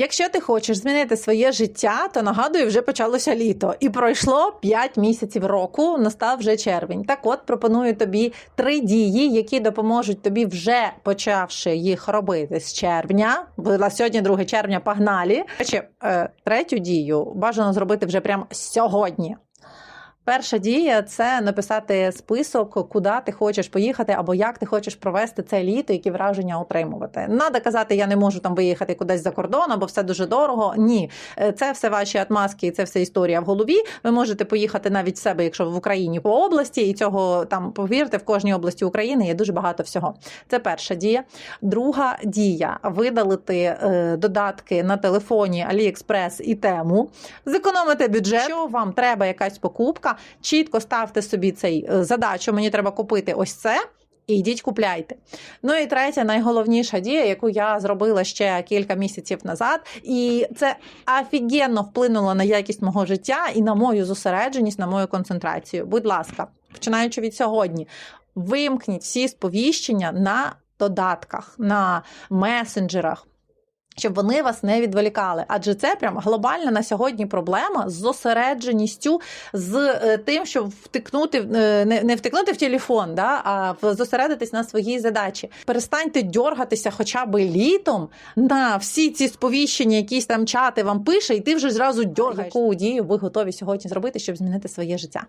Якщо ти хочеш змінити своє життя, то нагадую, вже почалося літо, і пройшло 5 місяців року. Настав вже червень. Так, от пропоную тобі три дії, які допоможуть тобі, вже почавши їх робити з червня. Була сьогодні 2 червня. Погнали. Речі, е, третю дію бажано зробити вже прямо сьогодні. Перша дія це написати список, куди ти хочеш поїхати, або як ти хочеш провести це літо, які враження отримувати. Надо казати, я не можу там виїхати кудись за кордон, або все дуже дорого. Ні, Е, це все ваші отмазки, це все історія в голові. Ви можете поїхати навіть в себе, якщо в Україні по області, і цього там повірте, в кожній області України є дуже багато всього. Це перша дія. Друга дія видалити е, додатки на телефоні AliExpress і тему, зекономити бюджет. Якщо вам треба якась покупка, чітко ставте собі цей е, задачу. Мені треба купити ось це. І йдіть купляйте. Ну і третя, найголовніша дія, яку я зробила ще кілька місяців назад, і це офігенно вплинуло на якість мого життя і на мою зосередженість, на мою концентрацію. Будь ласка, починаючи від сьогодні, вимкніть всі сповіщення на додатках, на месенджерах. Щоб вони вас не відволікали, адже це прям глобальна на сьогодні проблема з зосередженістю, з е, тим, щоб втикнути е, не, не втикнути в телефон, да, а зосередитись на своїй задачі. Перестаньте дьоргатися хоча б літом на всі ці сповіщення, якісь там чати вам пише, і ти вже зразу дьоргаєш. Яку дію ви готові сьогодні зробити, щоб змінити своє життя?